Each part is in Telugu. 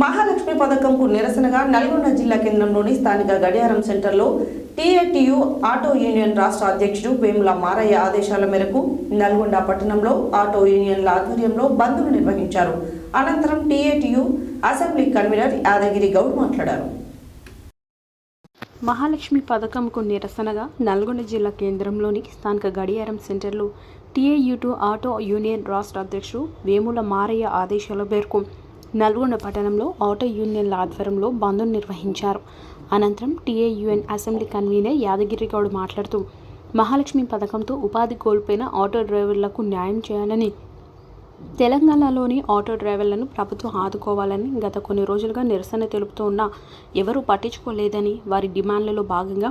మహాలక్ష్మి పథకంకు నిరసనగా నల్గొండ జిల్లా కేంద్రంలోని స్థానిక గడియారం సెంటర్లో టీఏటీయూ ఆటో యూనియన్ రాష్ట్ర అధ్యక్షుడు వేముల మారయ్య ఆదేశాల మేరకు నల్గొండ పట్టణంలో ఆటో యూనియన్ల ఆధ్వర్యంలో బంద్ను నిర్వహించారు. అనంతరం TATU assembly convener Yadagiri Goud మాట్లాడారు. మహాలక్ష్మి పథకంకు నిరసనగా నల్గొండ జిల్లా కేంద్రంలోని స్థానిక గడియారం సెంటర్లో టీఏయూ ఆటో యూనియన్ రాష్ట్ర అధ్యక్షుడు వేముల మారయ్య ఆదేశాల మేరకు నల్గొండ పట్టణంలో ఆటో యూనియన్ల ఆధ్వర్యంలో బంద్ను నిర్వహించారు. అనంతరం టీఏయూఎన్ అసెంబ్లీ కన్వీనర్ యాదగిరిగౌడ్ మాట్లాడుతూ మహాలక్ష్మి పథకంతో ఉపాధి కోల్పోయిన ఆటో డ్రైవర్లకు న్యాయం చేయాలని తెలంగాణలోని ఆటో డ్రైవర్లను ప్రభుత్వం ఆదుకోవాలని గత కొన్ని రోజులుగా నిరసన తెలుపుతూ ఉన్నా ఎవరూ పట్టించుకోలేదని వారి డిమాండ్లలో భాగంగా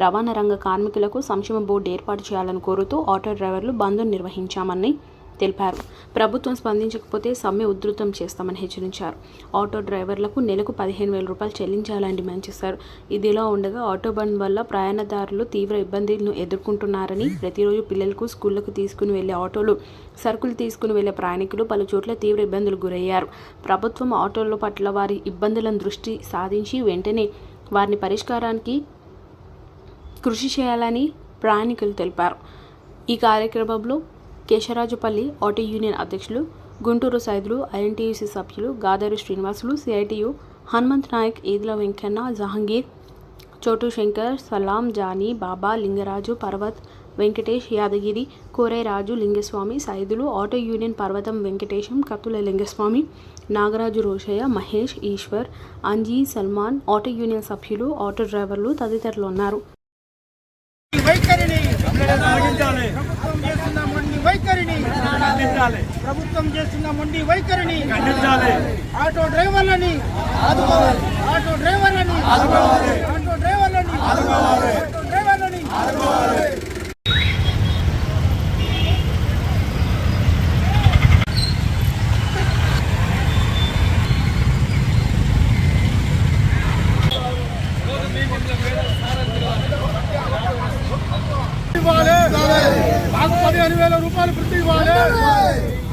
రవాణా రంగ కార్మికులకు సంక్షేమ బోర్డు ఏర్పాటు చేయాలని కోరుతూ ఆటో డ్రైవర్లు బంద్ను నిర్వహించామని తెలిపారు. ప్రభుత్వం స్పందించకపోతే సమ్మె ఉధృతం చేస్తామని హెచ్చరించారు. ఆటో డ్రైవర్లకు నెలకు పదిహేను వేల రూపాయలు చెల్లించాలని డిమాండ్ చేశారు. ఇదిలా ఉండగా ఆటో బంద్ వల్ల ప్రయాణదారులు తీవ్ర ఇబ్బందులను ఎదుర్కొంటున్నారని ప్రతిరోజు పిల్లలకు స్కూళ్ళకు తీసుకుని వెళ్ళే ఆటోలు సరుకులు తీసుకుని వెళ్ళే ప్రయాణికులు పలు చోట్ల తీవ్ర ఇబ్బందులు గురయ్యారు. ప్రభుత్వం ఆటోల పట్ల వారి ఇబ్బందులను దృష్టి సాధించి వెంటనే వారిని పరిష్కారానికి కృషి చేయాలని ప్రయాణికులు తెలిపారు. ఈ కార్యక్రమంలో కేశరాజుపల్లి ఆటో యూనియన్ అధ్యక్షులు గుంటూరు సైదులు ఐఎన్టీయూసీ సభ్యులు Gadari Srinivasulu CITU Hanumanth Naik Eedula Venkanna Jahangir Chotu Shankar Salam Jani Baba Lingaraju Parvath Venkatesh Yadagiri Koriraju Lingaswamy Saidulu auto union Parvatham Venkatesham Kattula Lingaswamy Nagaraju Roshaiah Mahesh Eshwar Anji Salman auto union సభ్యులు ఆటో డ్రైవర్లు తదితరులు ఉన్నారు ఈ వైఖరిని సాగించాలి ప్రభుత్వం చేస్తున్న మొండి వైఖరిని ఖండించాలి. ప్రభుత్వం చేస్తున్న మొండి వైఖరిని ఖండించాలి. ఆటో డ్రైవర్లని ఆదుకోవాలి. ఆటో డ్రైవర్లని ఆదుకోవాలి. ఆటో డ్రైవర్లని ఆదుకోవాలి. ఆటో డ్రైవర్లని ఆదుకోవాలి ఇవ్వాలి మాకు పదిహేను వేల రూపాయలు వృత్తి ఇవ్వాలి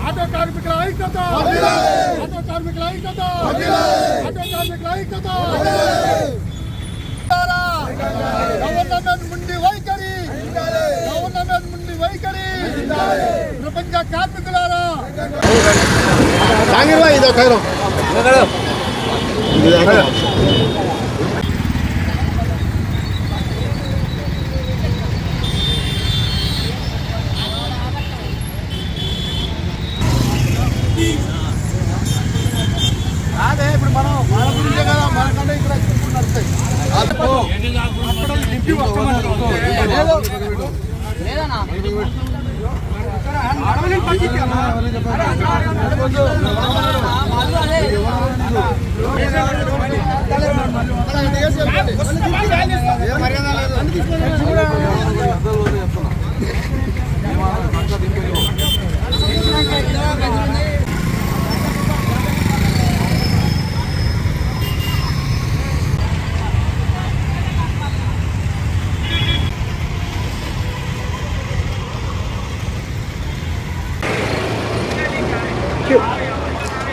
ఆటో కార్మికుల ఐక్యత. ఆటో కార్మికుల ఐక్యత. ఆటో కార్మికుల ఐక్యత. గవర్నమెంట్ ముండి వైఖరి. గవర్నమెంట్ ముండి వైఖరి. ప్రపంచ కార్మికులారా. అదే ఇప్పుడు మనం మన గురించే కదా మనకంటే ఇక్కడ ఎక్కువ నడుస్తాయి హాస్పిటల్ దింపి వస్తామన్నారు. ఏదో. అడవులను పంపించామా? ఏ మర్యాద లేదు.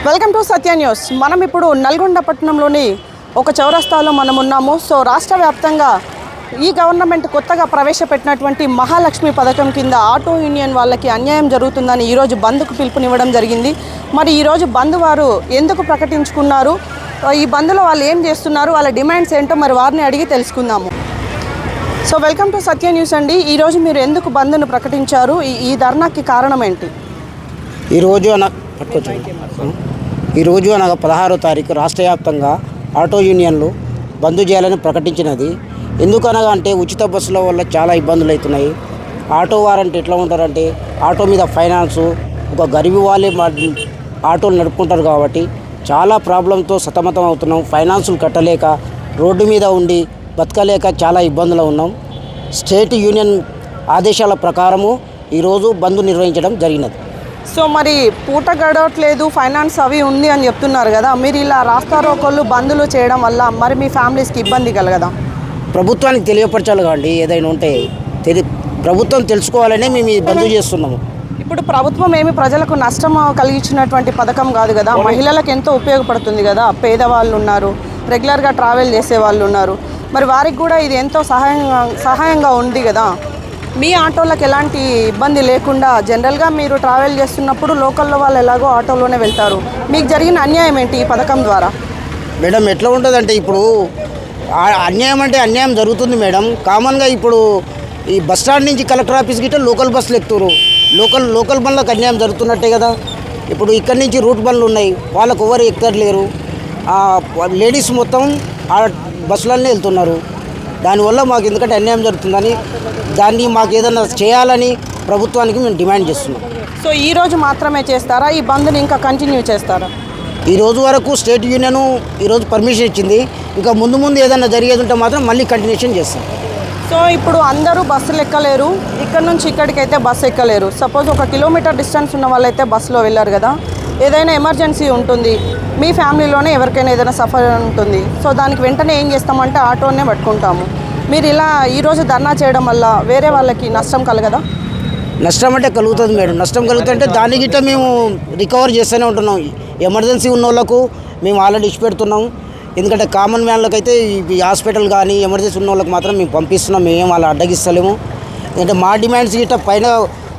Welcome to Satya news. మనం ఇప్పుడు నల్గొండ పట్టణంలోని ఒక చౌరస్తాలో మనం ఉన్నాము సో రాష్ట్ర వ్యాప్తంగా ఈ గవర్నమెంట్ కొత్తగా ప్రవేశపెట్టినటువంటి మహాలక్ష్మి పథకం కింద ఆటో యూనియన్ వాళ్ళకి అన్యాయం జరుగుతుందని ఈరోజు బంద్కు పిలుపునివ్వడం జరిగింది. మరి ఈరోజు బంద్ వారు ఎందుకు ప్రకటించుకున్నారు? ఈ బంద్లో వాళ్ళు ఏం చేస్తున్నారు? వాళ్ళ డిమాండ్స్ ఏంటో మరి వారిని అడిగి తెలుసుకుందాము. So welcome to Satya news అండి. ఈరోజు మీరు ఎందుకు బంద్ను ప్రకటించారు? ఈ ధర్నాకి కారణం ఏంటి? ఈరోజు పట్టుకోవచ్చు ఈరోజు అనగా పదహారో తారీఖు రాష్ట్ర వ్యాప్తంగా ఆటో యూనియన్లు బంద్ చేయాలని ప్రకటించినది. ఎందుకనగా అంటే ఉచిత బస్సుల వల్ల చాలా ఇబ్బందులు అవుతున్నాయి. ఆటో వారంటే ఎట్లా ఉంటారంటే ఆటో మీద ఫైనాన్స్ ఒక గరిబి వాళ్ళే మా ఆటోలు నడుపుకుంటారు కాబట్టి చాలా ప్రాబ్లంతో సతమతం అవుతున్నాం. ఫైనాన్సులు కట్టలేక రోడ్డు మీద ఉండి బతకలేక చాలా ఇబ్బందులు ఉన్నాం. స్టేట్ యూనియన్ ఆదేశాల ప్రకారము ఈరోజు బంద్ నిర్వహించడం జరిగినది. సో మరి పూట గడవట్లేదు ఫైనాన్స్ అవి ఉంది అని చెప్తున్నారు కదా. మీరు ఇలా రాస్తా రోకోళ్ళు బందులు చేయడం వల్ల మరి మీ ఫ్యామిలీస్కి ఇబ్బంది కలగదా? ప్రభుత్వానికి తెలియపరచాలి కాండి ఏదైనా ఉంటే తెలి ప్రభుత్వం తెలుసుకోవాలనే మేము ఈ బంద్ చేస్తున్నాము. ఇప్పుడు ప్రభుత్వం ఏమి ప్రజలకు నష్టం కలిగించినటువంటి పథకం కాదు కదా మహిళలకు ఎంతో ఉపయోగపడుతుంది కదా పేదవాళ్ళు ఉన్నారు రెగ్యులర్గా ట్రావెల్ చేసే వాళ్ళు ఉన్నారు. మరి వారికి కూడా ఇది ఎంతో సహాయంగా సహాయంగా ఉంది కదా. మీ ఆటోలకు ఎలాంటి ఇబ్బంది లేకుండా జనరల్గా మీరు ట్రావెల్ చేస్తున్నప్పుడు లోకల్లో వాళ్ళు ఎలాగో ఆటోలోనే వెళ్తారు. మీకు జరిగిన అన్యాయం ఏంటి ఈ పథకం ద్వారా? మేడం ఎట్లా ఉంటుందంటే ఇప్పుడు ఆ- అన్యాయం అంటే అన్యాయం జరుగుతుంది మేడం. కామన్గా ఇప్పుడు ఈ బస్ స్టాండ్ నుంచి కలెక్టర్ ఆఫీస్ గిట్ట లోకల్ బస్సులు ఎక్కుతారు. లోకల్ లోకల్ బండ్లకు అన్యాయం జరుగుతున్నట్టే కదా. ఇప్పుడు ఇక్కడి నుంచి రూట్ బండ్లు ఉన్నాయి. వాళ్ళకు ఎవరు ఎక్కర్లేరు లేడీస్ మొత్తం ఆ బస్సులన్నీ వెళ్తున్నారు. దానివల్ల మాకు ఎందుకంటే అన్యాయం జరుగుతుందని దాన్ని మాకు ఏదైనా చేయాలని ప్రభుత్వానికి మేము డిమాండ్ చేస్తున్నాం. సో ఈ రోజు మాత్రమే చేస్తారా? ఈ బంద్ని ఇంకా కంటిన్యూ చేస్తారా? ఈ రోజు వరకు స్టేట్ యూనియన్ ఈరోజు పర్మిషన్ ఇచ్చింది. ఇంకా ముందు ముందు ఏదైనా జరిగేది ఉంటే మాత్రం మళ్ళీ కంటిన్యూషన్ చేస్తాం. సో ఇప్పుడు అందరూ బస్సులు ఎక్కలేరు. ఇక్కడ నుంచి ఇక్కడికైతే బస్సు ఎక్కలేరు. సపోజ్ ఒక కిలోమీటర్ డిస్టెన్స్ ఉన్న వాళ్ళైతే బస్సులో వెళ్ళారు కదా. ఏదైనా ఎమర్జెన్సీ ఉంటుంది. మీ ఫ్యామిలీలోనే ఎవరికైనా ఏదైనా సఫర్ ఉంటుంది. సో దానికి వెంటనే ఏం చేస్తామంటే ఆటోనే పట్టుకుంటాము. మీరు ఇలా ఈరోజు ధర్నా చేయడం వల్ల వేరే వాళ్ళకి నష్టం కలగదా? నష్టం అంటే కలుగుతుంది మేడం. నష్టం కలుగుతుంటే దాని గిట్ట మేము రికవర్ చేస్తూనే ఉంటున్నాం. ఎమర్జెన్సీ ఉన్న వాళ్ళకు మేము ఆల్రెడీ ఇచ్చి పెడుతున్నాం ఎందుకంటే కామన్ మ్యాన్లకు అయితే ఈ హాస్పిటల్ కానీ ఎమర్జెన్సీ ఉన్న వాళ్ళకి మాత్రం మేము పంపిస్తున్నాం. మేము వాళ్ళు అడ్డగిస్తలేము. ఎందుకంటే మా డిమాండ్స్ గిట్ట పైన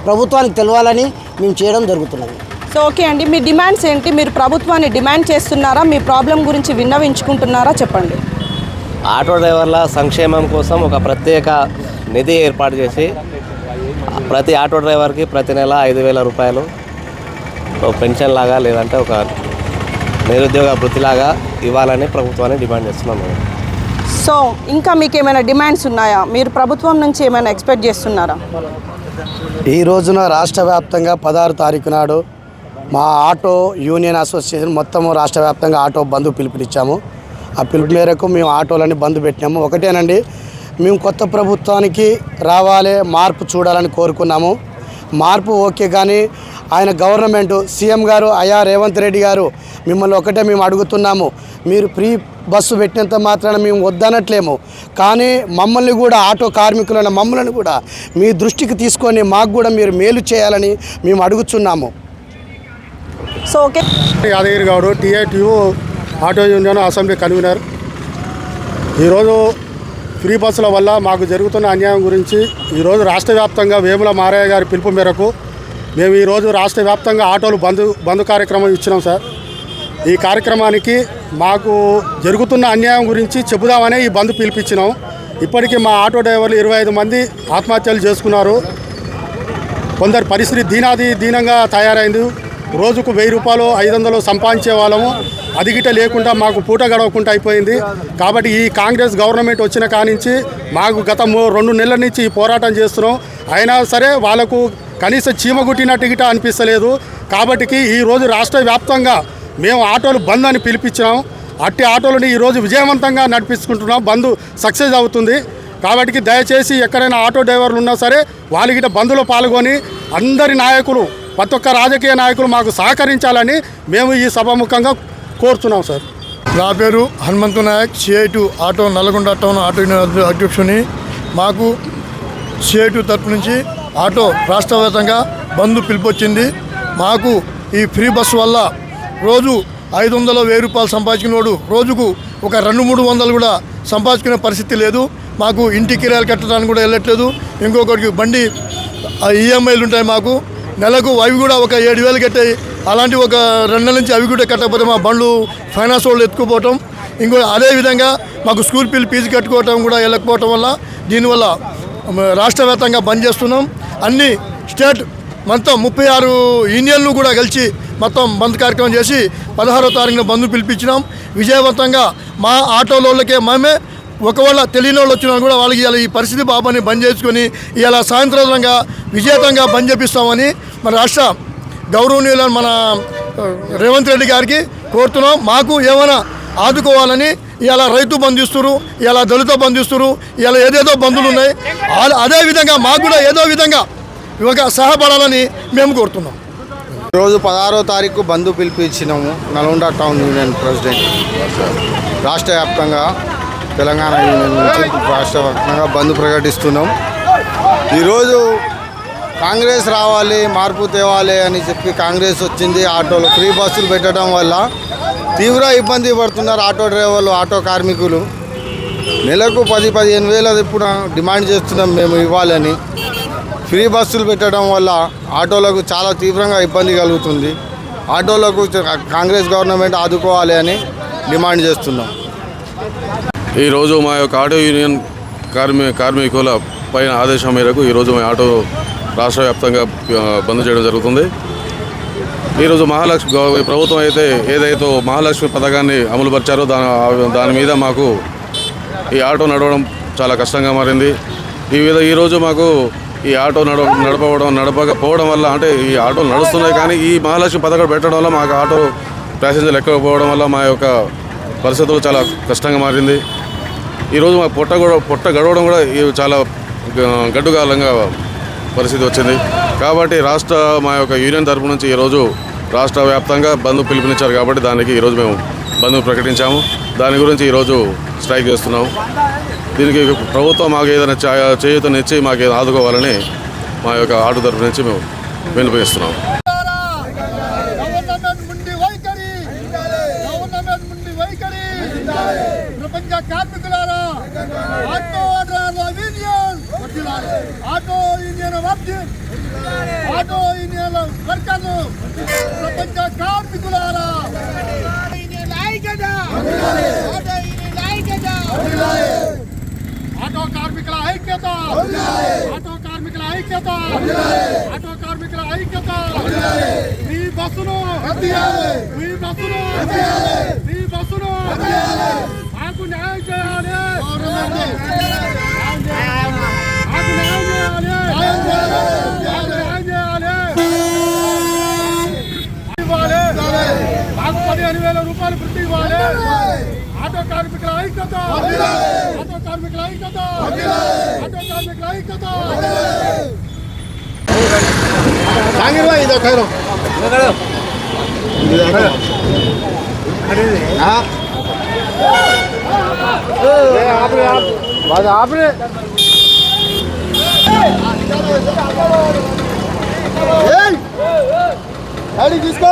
ప్రభుత్వానికి తెలవాలని మేము చేయడం జరుగుతున్నది. సో ఓకే అండి మీ డిమాండ్స్ ఏంటి? మీరు ప్రభుత్వాన్ని డిమాండ్ చేస్తున్నారా? మీ ప్రాబ్లం గురించి విన్నవించుకుంటున్నారా? చెప్పండి. ఆటో డ్రైవర్ల సంక్షేమం కోసం ఒక ప్రత్యేక నిధి ఏర్పాటు చేసి ప్రతి ఆటో డ్రైవర్కి ప్రతి నెల ఐదు వేల రూపాయలు పెన్షన్ లాగా లేదంటే ఒక నిరుద్యోగ వృత్తిలాగా ఇవ్వాలని ప్రభుత్వాన్ని డిమాండ్ చేస్తున్నాం మేము. సో ఇంకా మీకు ఏమైనా డిమాండ్స్ ఉన్నాయా? మీరు ప్రభుత్వం నుంచి ఏమైనా ఎక్స్పెక్ట్ చేస్తున్నారా? ఈ రోజున రాష్ట్ర వ్యాప్తంగా పదహారు తారీఖు నాడు మా ఆటో యూనియన్ అసోసియేషన్ మొత్తం రాష్ట్ర వ్యాప్తంగా ఆటో బంద్ పిలుపునిచ్చాము. ఆ పిలుపు మేరకు మేము ఆటోలని బంద్ పెట్టినాము. ఒకటేనండి మేము కొత్త ప్రభుత్వానికి రావాలి మార్పు చూడాలని కోరుకున్నాము. మార్పు ఓకే కానీ ఆయన గవర్నమెంట్ సీఎం గారు అయా రేవంత్ రెడ్డి గారు మిమ్మల్ని ఒకటే మేము అడుగుతున్నాము. మీరు ఫ్రీ బస్సు పెట్టినంత మాత్రాన మేము వద్దనట్లేము. కానీ మమ్మల్ని కూడా ఆటో కార్మికులైన మమ్మల్ని కూడా మీ దృష్టికి తీసుకొని మాకు కూడా మీరు మేలు చేయాలని మేము అడుగుతున్నాము సో ఓకే. యాదగిరి గౌడ్ టీఐటియు ఆటో యూనియన్ అసెంబ్లీ కన్వీనర్. ఈరోజు ఫ్రీ బస్సుల వల్ల మాకు జరుగుతున్న అన్యాయం గురించి ఈరోజు రాష్ట్ర వ్యాప్తంగా వేముల మారయ్య గారి పిలుపు మేరకు మేము ఈరోజు రాష్ట్ర వ్యాప్తంగా ఆటోలు బంద్ బంద్ కార్యక్రమం ఇచ్చినాం సార్. ఈ కార్యక్రమానికి మాకు జరుగుతున్న అన్యాయం గురించి చెబుదామనే ఈ బంద్ పిలిపించినాం. ఇప్పటికీ మా ఆటో డ్రైవర్లు ఇరవై ఐదు మంది ఆత్మహత్యలు చేసుకున్నారు. కొందరు పరిస్థితి దీనాది దీనంగా తయారైంది. రోజుకు వెయ్యి రూపాయలు ఐదు వందలు సంపాదించే వాళ్ళము. అది లేకుండా మాకు పూట గడవకుండా అయిపోయింది. కాబట్టి ఈ కాంగ్రెస్ గవర్నమెంట్ వచ్చిన కానించి మాకు గత మూ- రెండు నెలల నుంచి ఈ పోరాటం చేస్తున్నాం. అయినా సరే వాళ్ళకు కనీసం చీమ గుట్టినట్టు గిట అనిపిస్తలేదు. కాబట్టి ఈ రోజు రాష్ట్ర వ్యాప్తంగా మేము ఆటోలు బంద్ అని పిలిపించినాం. అట్టి ఆటోలని ఈరోజు విజయవంతంగా నడిపించుకుంటున్నాం. బంద్ సక్సెస్ అవుతుంది. కాబట్టి దయచేసి ఎక్కడైనా ఆటో డ్రైవర్లు ఉన్నా సరే వాళ్ళ గిట బంద్లో పాల్గొని అందరి నాయకులు ప్రతి ఒక్క రాజకీయ నాయకులు మాకు సహకరించాలని మేము ఈ సభాముఖంగా కోరుతున్నాం సార్. నా పేరు Hanumanthu Naik CITU auto Nalgonda town auto union అధ్యక్షుని. మాకు సిఐటు తరపు నుంచి ఆటో రాష్ట్రవ్యాప్తంగా బంద్ పిలిపొచ్చింది. మాకు ఈ ఫ్రీ బస్సు వల్ల రోజు ఐదు వందల వెయ్యి రూపాయలు సంపాదించుకునేవాడు. రోజుకు ఒక రెండు మూడు వందలు కూడా సంపాదించుకునే పరిస్థితి లేదు. మాకు ఇంటి కిరాయిలు కట్టడానికి కూడా వెళ్ళట్లేదు. ఇంకొకరికి బండి ఈఎంఐలు ఉంటాయి మాకు. నెలకు అవి కూడా ఒక ఏడు వేలు కట్టాయి అలాంటి ఒక రెండు నెలల నుంచి అవి కూడా కట్టకపోతే మా బండ్లు ఫైనాన్స్ వాళ్ళు ఎత్తుకుపోవటం. ఇంకో అదేవిధంగా మాకు స్కూల్ పిల్లలు ఫీజు కట్టుకోవటం కూడా వెళ్ళకపోవటం వల్ల దీనివల్ల రాష్ట్ర వ్యాప్తంగా బంద్ చేస్తున్నాం. అన్ని స్టేట్ మొత్తం ముప్పై ఆరు యూనియన్లు కూడా కలిసి మొత్తం బంద్ కార్యక్రమం చేసి పదహారో తారీఖున బంద్ పిలిపించినాం. విజయవంతంగా మా ఆటోలోళ్ళకే మేమే ఒకవేళ తెలియని వాళ్ళు వచ్చినా కూడా వాళ్ళకి ఇలా ఈ పరిస్థితి బాబాని బంద్ చేసుకొని ఇలా సాయంత్రంగా విజేతంగా బంద్ చేపిస్తామని మన రాష్ట్ర గౌరవనీయులను మన రేవంత్ రెడ్డి గారికి కోరుతున్నాం. మాకు ఏమైనా ఆదుకోవాలని ఇలా రైతు బంధిస్తురు ఇలా దళిత బంధిస్తురు ఇలా ఏదేదో బంధులు ఉన్నాయి. అదేవిధంగా అదే విధంగా మాకు కూడా ఏదో విధంగా ఒక సహాయపడాలని మేము కోరుతున్నాం. రోజు పదహారో తారీఖు బంధు పిలిపించినాము నల్గొండ టౌన్ యూనియన్ ప్రెసిడెంట్. రాష్ట్ర వ్యాప్తంగా తెలంగాణ యూనియన్ నుంచి రాష్ట్ర వ్యాప్తంగా బంద్ ప్రకటిస్తున్నాం. ఈరోజు కాంగ్రెస్ రావాలి మార్పు తేవాలి అని చెప్పి కాంగ్రెస్ వచ్చింది. ఆటోలు ఫ్రీ బస్సులు పెట్టడం వల్ల తీవ్ర ఇబ్బంది పడుతున్నారు ఆటో డ్రైవర్లు ఆటో కార్మికులు. నెలకు పది పదిహేను వేలు ఇప్పుడు డిమాండ్ చేస్తున్నాం మేము ఇవ్వాలని. ఫ్రీ బస్సులు పెట్టడం వల్ల ఆటోలకు చాలా తీవ్రంగా ఇబ్బంది కలుగుతుంది. ఆటోలకు కాంగ్రెస్ గవర్నమెంట్ ఆదుకోవాలి అని డిమాండ్ చేస్తున్నాం. ఈరోజు మా యొక్క ఆటో యూనియన్ కార్మి కార్మికుల పైన ఆదేశం మేరకు ఈరోజు మా ఆటో రాష్ట్ర వ్యాప్తంగా బంద్ చేయడం జరుగుతుంది. ఈరోజు మహాలక్ష్మి ప్రభుత్వం అయితే ఏదైతే మహాలక్ష్మి పథకాన్ని అమలుపరిచారో దాని దాని మీద మాకు ఈ ఆటో నడవడం చాలా కష్టంగా మారింది. ఈ విధ ఈరోజు మాకు ఈ ఆటో నడవ నడపవడం నడపకపోవడం వల్ల అంటే ఈ ఆటోలు నడుస్తున్నాయి కానీ ఈ మహాలక్ష్మి పథకం పెట్టడం వల్ల మాకు ఆటో ప్యాసింజర్లు ఎక్కకపోవడం వల్ల మా యొక్క పరిస్థితులు చాలా కష్టంగా మారింది. ఈరోజు మా పొట్ట కూడా పొట్ట గడవడం కూడా చాలా గడ్డుగాలంగా గడ్డుకాలంగా పరిస్థితి వచ్చింది. కాబట్టి రాష్ట్ర మా యొక్క యూనియన్ తరపు నుంచి ఈరోజు రాష్ట్ర వ్యాప్తంగా బంధువు పిలుపునిచ్చారు కాబట్టి దానికి ఈరోజు మేము బంధువు ప్రకటించాము. దాని గురించి ఈరోజు స్ట్రైక్ చేస్తున్నాము. దీనికి ప్రభుత్వం మాకు ఏదైనా చా- చేయూతనిచ్చి మాకు ఆదుకోవాలని మా యొక్క ఆటో తరపు నుంచి మేము వినిపిస్తున్నాము గవర్నమెంట్ ముండి వైఖరి గవర్నమెంట్ ముండి వైఖరి ప్రపంచ కార్మికులారా ఆటో డ్రైవర్ల యూనియన్ ఆటో యూనియన్ వర్తి ఆటో యూనియన్ వర్కర్లు ప్రపంచ కార్మికులారా ఆటో కార్మికుల ఐక్యత! ఆటో కార్మికుల ఐక్యత! ఆటో కార్మికుల ఐక్యత! మీ బస్సును మీ బస్సును మీ బస్సును మాకు న్యాయం చేయాలి! మాకు న్యాయం చేయాలి మాకు న్యాయం చేయాలి ఇవ్వాలి మాకు పదిహేను వేల రూపాయలు వృత్తి ఇవ్వాలి. ఆటో కార్మికుల ఐక్యత. ఆటో కార్మికుల ఐక్యత. ఆటో కార్మికుల ఐక్యత. తీసుకో.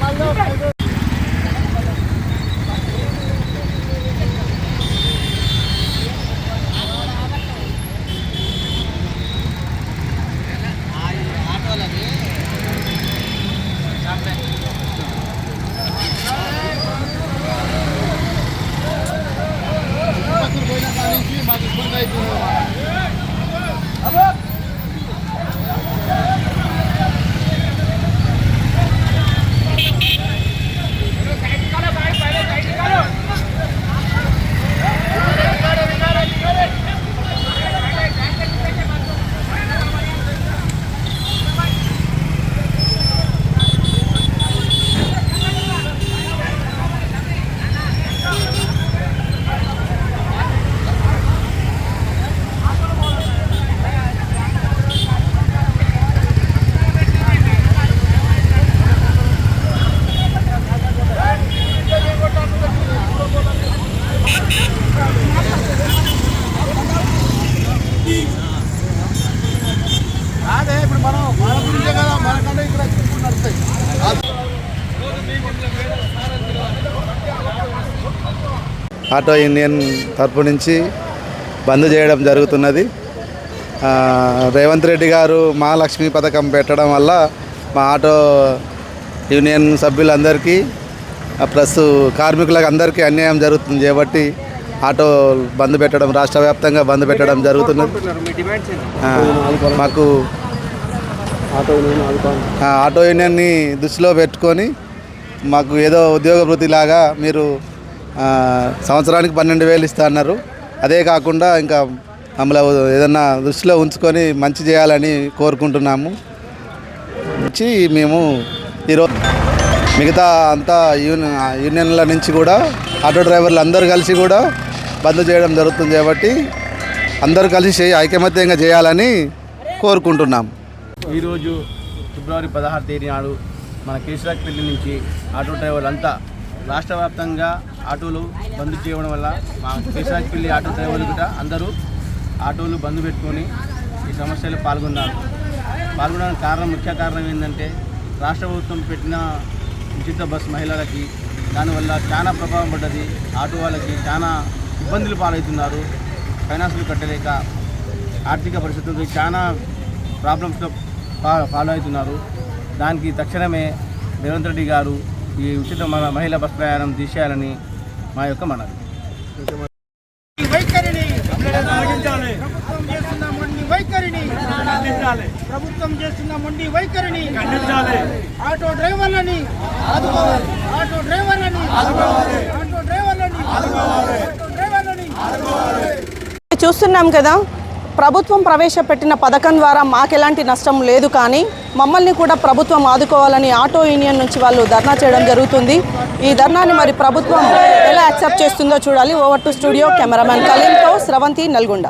కవర్ ఆటో యూనియన్ తరపు నుంచి బంద్ చేయడం జరుగుతున్నది. రేవంత్ రెడ్డి గారు మహాలక్ష్మి పథకం పెట్టడం వల్ల మా ఆటో యూనియన్ సభ్యులందరికీ ప్లస్ కార్మికులకు అందరికీ అన్యాయం జరుగుతుంది కాబట్టి ఆటో బంద్ పెట్టడం రాష్ట్ర వ్యాప్తంగా బంద్ పెట్టడం జరుగుతున్నది. మాకు ఆటో యూనియన్ని దృష్టిలో పెట్టుకొని మాకు ఏదో ఉద్యోగ వృత్తిలాగా మీరు సంవత్సరానికి పన్నెండు వేలు ఇస్తా అన్నారు. అదే కాకుండా ఇంకా మమ్మల్ని ఏదన్నా దృష్టిలో ఉంచుకొని మంచి చేయాలని కోరుకుంటున్నాము. నుంచి మేము ఈరోజు మిగతా అంతా యూని యూనియన్ల నుంచి కూడా ఆటో డ్రైవర్లు అందరూ కలిసి కూడా బంద్ చేయడం జరుగుతుంది కాబట్టి అందరూ కలిసి ఐకమత్యంగా చేయాలని కోరుకుంటున్నాం. ఈరోజు ఫిబ్రవరి పదహారు తేదీ నాడు మన కేశరాజ్పల్లి నుంచి ఆటో డ్రైవర్లు అంతా రాష్ట్ర వ్యాప్తంగా ఆటోలు బంద్ చేయడం వల్ల మా కేశరాజ్పల్లి ఆటో డ్రైవర్లు కూడా అందరూ ఆటోలు బంద్ పెట్టుకొని ఈ సమస్యలో పాల్గొన్నారు. పాల్గొనడానికి కారణం ముఖ్య కారణం ఏంటంటే రాష్ట్ర ప్రభుత్వం పెట్టిన ఉచిత బస్ మహిళలకి దానివల్ల చాలా ప్రభావం పడ్డది. ఆటో వాళ్ళకి చాలా ఇబ్బందులు పాలవుతున్నారు. ఫైనాన్సులు కట్టలేక ఆర్థిక పరిస్థితులతో చాలా ప్రాబ్లమ్స్తో పా ఫాలో అవుతున్నారు దానికి తక్షణమే రేవంత్ రెడ్డి గారు ఈ ఉచిత మహిళా బస్ ప్రయాణం తీసేయాలని మా యొక్క మనవి. వైఖరిని ప్రభుత్వం చేస్తున్న మొండి వైఖరిని ఖండించాలి ప్రభుత్వం చేస్తున్న మొండి వైఖరిని ఖండించాలి ఆటో డ్రైవర్లని ఆదుకోవాలి. ఆటో డ్రైవర్లని ఆదుకోవాలి. ఆటో డ్రైవర్లని ఆదుకోవాలి. ఆటో డ్రైవర్లని చూస్తున్నాం కదా ప్రభుత్వం ప్రవేశపెట్టిన పథకం ద్వారా మాకెలాంటి నష్టం లేదు కానీ మమ్మల్ని కూడా ప్రభుత్వం ఆదుకోవాలని ఆటో యూనియన్ నుంచి వాళ్ళు ధర్నా చేయడం జరుగుతుంది. ఈ ధర్నాని మరి ప్రభుత్వం ఎలా యాక్సెప్ట్ చేస్తుందో చూడాలి. ఓవర్ టు స్టూడియో కెమెరామెన్ కలీంతో స్రవంతి నల్గొండ.